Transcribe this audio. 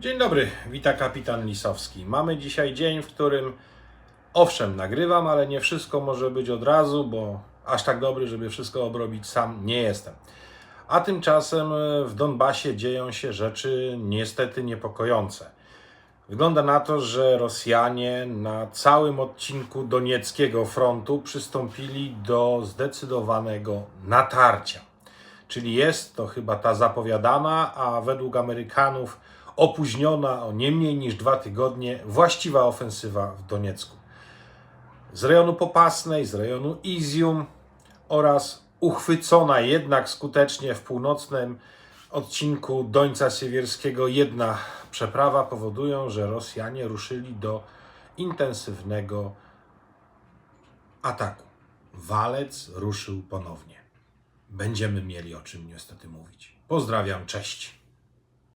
Dzień dobry, wita kapitan Lisowski. Mamy dzisiaj dzień, w którym owszem, nagrywam, ale nie wszystko może być od razu, bo aż tak dobry, żeby wszystko obrobić sam nie jestem. A tymczasem e, w Donbasie dzieją się rzeczy niestety niepokojące. Wygląda na to, że Rosjanie na całym odcinku Donieckiego frontu przystąpili do zdecydowanego natarcia. Czyli jest to chyba ta zapowiadana, a według Amerykanów opóźniona o nie mniej niż dwa tygodnie właściwa ofensywa w Doniecku. Z rejonu Popasnej, z rejonu Izium oraz uchwycona jednak skutecznie w północnym odcinku Dońca Siewierskiego jedna przeprawa powodują, że Rosjanie ruszyli do intensywnego ataku. Walec ruszył ponownie. Będziemy mieli o czym niestety mówić. Pozdrawiam, cześć.